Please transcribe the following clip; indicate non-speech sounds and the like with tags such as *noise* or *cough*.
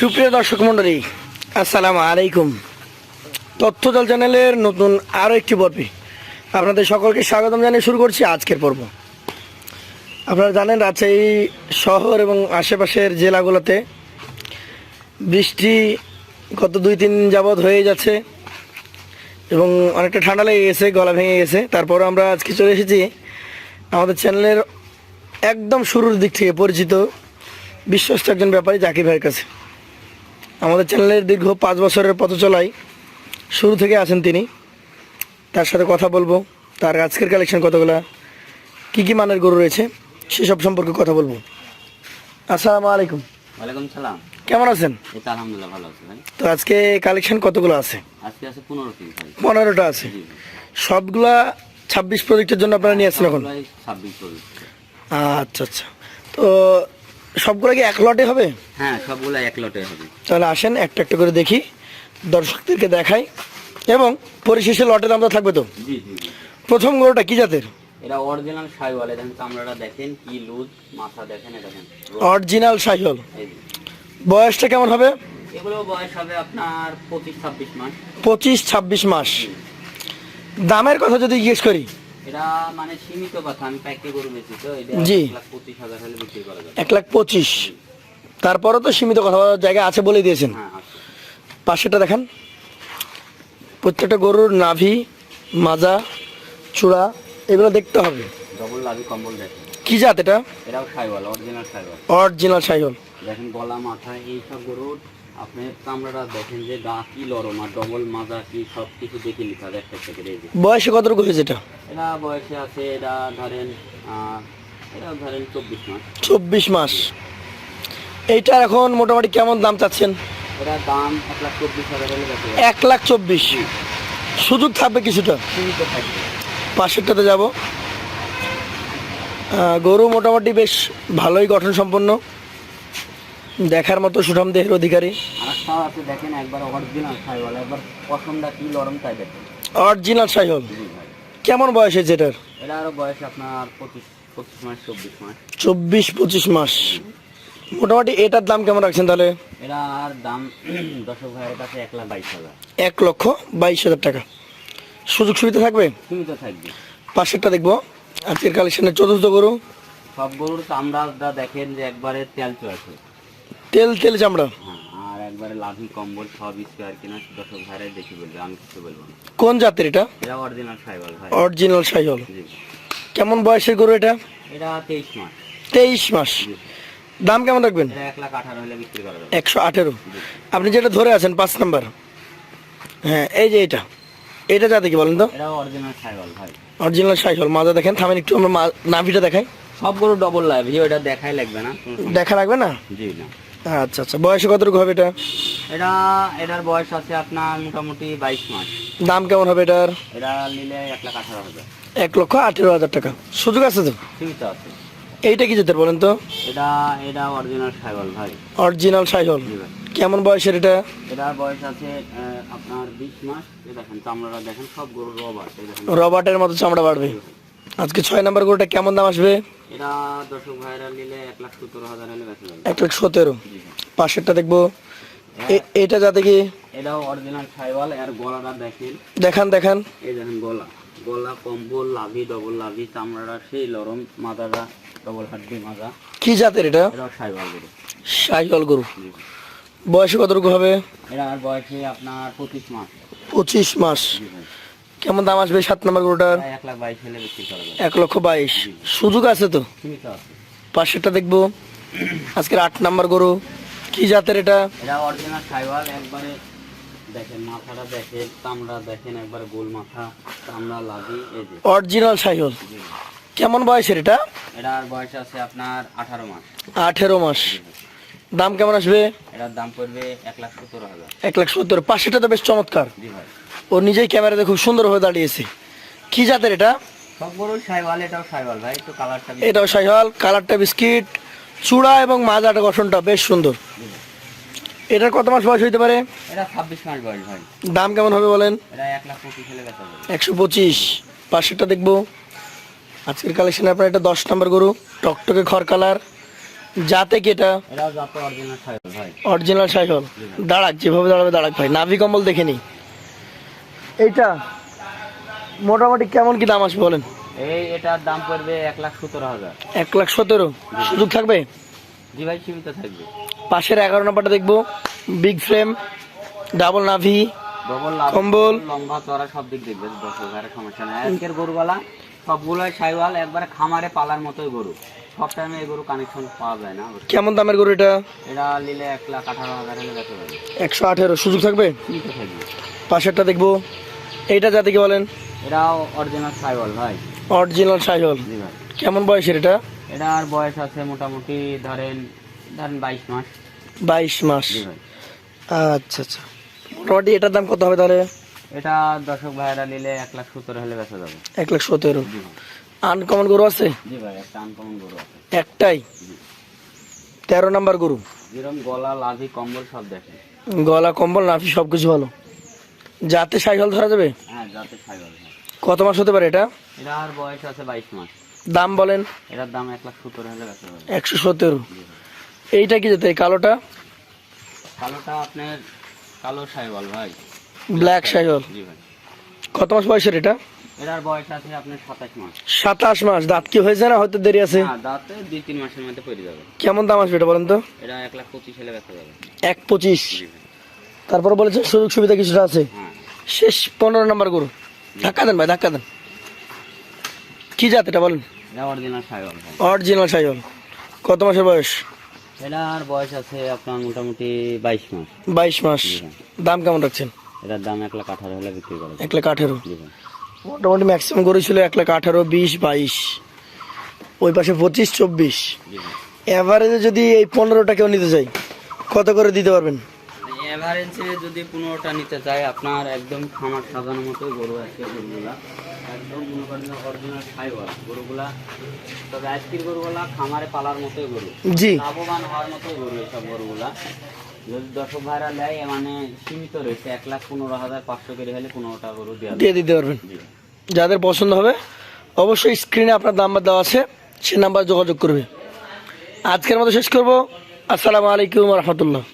সুপ্রিয় দর্শক মণ্ডলী, আসসালামু আলাইকুম। তথ্যজল চ্যানেলের নতুন আরও একটি পর্বে আপনাদের সকলকে স্বাগতম জানিয়ে শুরু করছি আজকের পর্ব। আপনারা জানেন, রাজশাহী শহর এবং আশেপাশের জেলাগুলোতে বৃষ্টি গত দুই তিন যাবৎ হয়ে যাচ্ছে এবং অনেকটা ঠান্ডা লেগে গেছে, গলা ভেঙে গেছে। তারপর আমরা আজকে চলে এসেছি আমাদের চ্যানেলের একদম শুরুর দিক থেকে পরিচিত বিশ্বস্ত একজন ব্যাপারী জাকির ভাইয়ের কাছে। আমাদের চ্যানেলের দীর্ঘ পাঁচ বছরের পথ চলায় শুরু থেকে আছেন তিনি। তার সাথে কথা বলব। তার আজকের কালেকশন কতগুলো? কী কী মানের গরু রয়েছে? সেসব সম্পর্কে কথা বলব। আসসালামু আলাইকুম। ওয়ালাইকুম সালাম। কেমন আছেন? তো আলহামদুলিল্লাহ ভালো আছে তো আজকে কালেকশন কতগুলো আছে? আজকে আছে ভাই। পনেরোটা আছে। সবগুলা ছাব্বিশ প্রজেক্টের জন্য আপনারা নিয়ে আসছেন এখন? ভাই ছাব্বিশ চল্লিশ আচ্ছা আচ্ছা। তো সবগুলো কি এক লটে হবে? হ্যাঁ সবগুলো এক লটে হবে। তাহলে আসেন একটা একটা করে দেখি দর্শকদেরকে দেখাই এবং পরিশেষে লটের দামটা থাকবে তো? প্রথম গরুটা কি জাতের? এটা অরিজিনাল শাইওয়াল দেখেন চামড়াটা দেখেন কি লুজ মাথা দেখেন এটা দেখেন। অরিজিনাল সাইহল বয়সটা কেমন হবে? এগুলো বয়স হবে আপনার পঁচিশ ছাব্বিশ মাস। পঁচিশ ছাব্বিশ মাস। দামের কথা যদি জিজ্ঞেস করি এটা মানে সীমিত কথা আমি প্যাকে গরু বেশি তো এটা জি। এক লাখ পঁচিশ হাজার হলে বিক্রি করা যাবে। এক লাখ পঁচিশ। তারপরও তো সীমিত কথা জায়গা আছে বলে দিয়েছেন। হ্যাঁ আছে। পাশেটা দেখান। প্রত্যেকটা গরুর নাভি মাজা চূড়া এগুলো দেখতে হবে। ডবল লাভি কম্বল দেখেন। কি জাত এটা? এটাও অরিজিনাল সাইহল দেখেন গলা মাথা গরুর আপনি চামড়াটা দেখেন যে গা কি লরম আর ডবল মাজা কি সব কিছু দেখে লিখা যায় একটা একটা করে বয়সে কতটুকু হয়েছে এটা? এটা বয়সে আছে এটা ধরেন এটা ধরেন চব্বিশ মাস। চব্বিশ মাস। এইটার এখন মোটামুটি কেমন দাম চাচ্ছেন? এটা দাম এক লাখ চব্বিশ হাজার এক লাখ চব্বিশ। সুযোগ থাকবে কিছুটা? পাশেরটাতে যাব। গরু মোটামুটি বেশ ভালোই গঠন সম্পন্ন দেখার মতো সুঠাম দেহের অধিকারী। আর আছে দেখেন একবার অরিজিনাল খাইওয়াল একবার কি অরিজিনাল সাইহল কেমন বয়স হয়েছে এটার? এটা আরও বয়স আপনার পঁচিশ পঁচিশ মাস চব্বিশ মাস। চব্বিশ পঁচিশ মাস। মোটামুটি এটার দাম কেমন রাখছেন তাহলে? এটা আর দাম *clears throat* দর্শক ভাইয়ের কাছে এক লাখ বাইশ হাজার। এক লক্ষ বাইশ হাজার টাকা। সুযোগ সুবিধা থাকবে? সীমিত থাকবে। পাশেরটা দেখব। আজকের কালেকশনের চতুর্থ গরু। সব গরুর চামড়াটা দেখেন যে একবারে তেল চয়েছে তেল তেল চামড়া। হ্যাঁ আর একবারে লাভি কম্বল সব স্কোয়ার কিনা দর্শক ভাইরাই দেখি বলবে আমি কিছু বলব না। কোন জাতের এটা? এটা অরিজিনাল সাইবাল ভাই। অরিজিনাল সাইহল। জি। কেমন বয়সের গরু এটা? এটা তেইশ মাস। তেইশ মাস। দাম কেমন রাখবেন? এটা একশো আঠেরো। আপনি যেটা ধরে আছেন পাঁচ নাম্বার। হ্যাঁ এই যে এটা। এটা যাতে কি বলেন তো? এটা অরিজিনাল সাইবাল ভাই। অরিজিনাল সাইহল। মাজা দেখেন থামেন একটু আমরা নাভিটা দেখাই। সব গরু ডবল লাইভ ওটা দেখাই লাগবে না দেখা লাগবে না? জি না। আচ্ছা আচ্ছা। বয়সে কতটুকু হবে এটা? এটা এটার বয়স আছে আপনার মোটামুটি বাইশ মাস। দাম কেমন হবে এটার? এটা নিলে এক লাখ আঠারো হাজার। এক লক্ষ আঠেরো হাজার টাকা। সুযোগ আছে তো? সীমিত আছে। এইটা কি যেতে বলেন তো? এটা এটা অরিজিনাল সাইবাল ভাই। অরিজিনাল সাইহল জি কেমন বয়সের এটা? এটার বয়স আছে আপনার বিশ মাস। দেখেন চামড়াটা দেখেন সব গরুর রবার রবার্টের মতো চামড়া বাড়বে। আজকে ছয় নাম্বার গরুটা কেমন দাম আসবে? এক লাখ সতেরো। পাশেরটা দেখব। এটা যাতে কি? এটাও অরিজিনাল সাইওয়াল এর গলাটা দেখেন। দেখান দেখান। এই দেখেন গলা। গলা কম্বল লাভি ডবল লাভি চামড়াটা সেই লরম মাথাটা ডবল হাড্ডি মাজা। কি জাতের এটা? সাইওয়াল গরু। গরু। জি। বয়সে কতটুকু হবে? এটা আর বয়সে আপনার পঁচিশ মাস। পঁচিশ মাস। কেমন দাম আসবে সাত নম্বর গরুটার? এক লক্ষ বাইশ। সুযোগ আছে তো? পাশেরটা দেখব। আজকের আট নম্বর গরু। কি জাতের এটা? অরিজিনাল একবারে দেখেন মাথাটা দেখেন চামড়া দেখেন একবারে গোল মাথা চামড়া লাগি এই যে। অরিজিনাল সাইহল। কেমন বয়সের এটা? এটার বয়স আছে আপনার আঠারো মাস। আঠেরো মাস। দাম কেমন আসবে? এটার দাম পড়বে এক লাখ সত্তর হাজার। লাখ পাশেটা তো বেশ চমৎকার। জি ভাই। ও নিজেই ক্যামেরাতে খুব সুন্দরভাবে দাঁড়িয়েছে। কি জাতের এটা? এটাও সাইওয়াল কালারটা বিস্কিট। চূড়া এবং মাজাটা গঠনটা বেশ সুন্দর। এটার কত মাস বয়স হইতে পারে? দাম কেমন হবে বলেন? একশো পঁচিশ। পাশেরটা দেখব। আজকের কালেকশনে আপনার এটা দশ নম্বর গরু টকটকে খড় কালার যাতে কি এটা? অরিজিনাল সাইকেল দাঁড়াক যেভাবে দাঁড়াবে দাঁড়াক ভাই। নাভি কম্বল দেখে নি। এইটা মোটামুটি কেমন কি দাম আসবে বলেন? এই এটার দাম পড়বে এক লাখ সতেরো হাজার। এক লাখ সতেরো? সুযোগ থাকবে? জি ভাই সীমিত থাকবে। পাশের এগারো নাম্বারটা দেখব। বিগ ফ্রেম ডাবল নাভি কম্বল। লম্বা চড়া সব দিক দেখবে দশ হাজারের সমস্যা নেই। আজকের গরুগুলা সবগুলোই সাইওয়াল একবারে খামারে পালার মতোই গরু। সব টাইমে এই গরু কানেকশন পাওয়া যায় না। কেমন দামের গরু এটা? এটা নিলে এক লাখ আঠারো হাজার হলে যাবে। একশো আঠেরো সুযোগ থাকবে। পাশেরটা দেখব। এইটা যাতে কি বলেন? এটাও অরিজিনাল সাইওয়াল ভাই। অরিজিনাল সাইকেল জি ভাই। কেমন বয়সের এটা? এটার বয়স আছে মোটামুটি ধরেন ধরেন বাইশ মাস। বাইশ মাস। জি ভাই। আচ্ছা আচ্ছা। মোটামুটি এটার দাম কত হবে তাহলে? এটা দর্শক ভাইরা নিলে এক লাখ সত্তর হলে বেঁচে যাবে। এক লাখ সতেরো আনকমন গরু আছে? জি ভাই একটা আনকমন গরু আছে। একটাই? তেরো নাম্বার গরু? যেরকম গলা লাভি কম্বল সব দেখে গলা কম্বল নাফি সব কিছু ভালো। যাতে সাইকেল ধরা যাবে? হ্যাঁ যাতে কত মাস হতে পারে এটা? এটার বয়স আছে বাইশ মাস। দাম বলেন। এটার দাম এক লাখ সত্তর হলে বেঁচে যাবে। একশো সতেরো জি ভাই এইটা কি যেতে কালোটা? কালোটা আপনার কালো সাইওয়াল ভাই। Black cycle. জি ভাই। কত মাস বয়সের এটা? এটার বয়স আছে আপনার সাতাশ মাস। সাতাশ মাস। দাঁত কি হয়েছে না হয়তো দেরি আছে? হ্যাঁ দাঁতে দুই তিন মাসের মধ্যে পড়ে যাবে। কেমন দাম আসবে এটা বলেন তো? এটা এক লাখ পঁচিশ হলে বেঁচে যাবে। এক পঁচিশ। জি ভাই। তারপর বলেছে সুযোগ সুবিধা কিছুটা আছে। হ্যাঁ। শেষ পনেরো নম্বর গরু। ধাক্কা দেন ভাই ধাক্কা দেন। কি জাত এটা বলেন? অরিজিনাল সাইওয়াল কত মাসের বয়স? এটার বয়স আছে আপনার মোটামুটি বাইশ মাস। বাইশ মাস। দাম কেমন রাখছেন? এটার দাম এক লাখ আঠারো হলে বিক্রি করা এক লাখ আঠেরো। মোটামুটি ম্যাক্সিমাম গরু ছিল এক লাখ আঠারো বিশ বাইশ। ওই পাশে পঁচিশ চব্বিশ। এভারেজে যদি এই পনেরোটা কেউ নিতে চাই কত করে দিতে পারবেন? এভারেজে যদি পনেরোটা নিতে চাই আপনার একদম খামার সাজানোর মতোই গরু আছে গরুগুলা। একদম মনে করেন অরিজিনাল সাইওয়াল গরুগুলা তবে আজকের গরুগুলা খামারে পালার মতোই গরু। জি। লাভবান হওয়ার মতোই গরু এইসব গরুগুলা। যদি দর্শক ভাইরা নেয় মানে সীমিত রয়েছে এক লাখ পনেরো হাজার পাঁচশো করে হলে পনেরোটা গরু দিয়ে দিতে পারবেন। যাদের পছন্দ হবে অবশ্যই স্ক্রিনে আপনার নাম্বার দেওয়া আছে সে নাম্বার যোগাযোগ করবে। আজকের মতো শেষ করব। আসসালামু আলাইকুম রহমতুল্লাহ।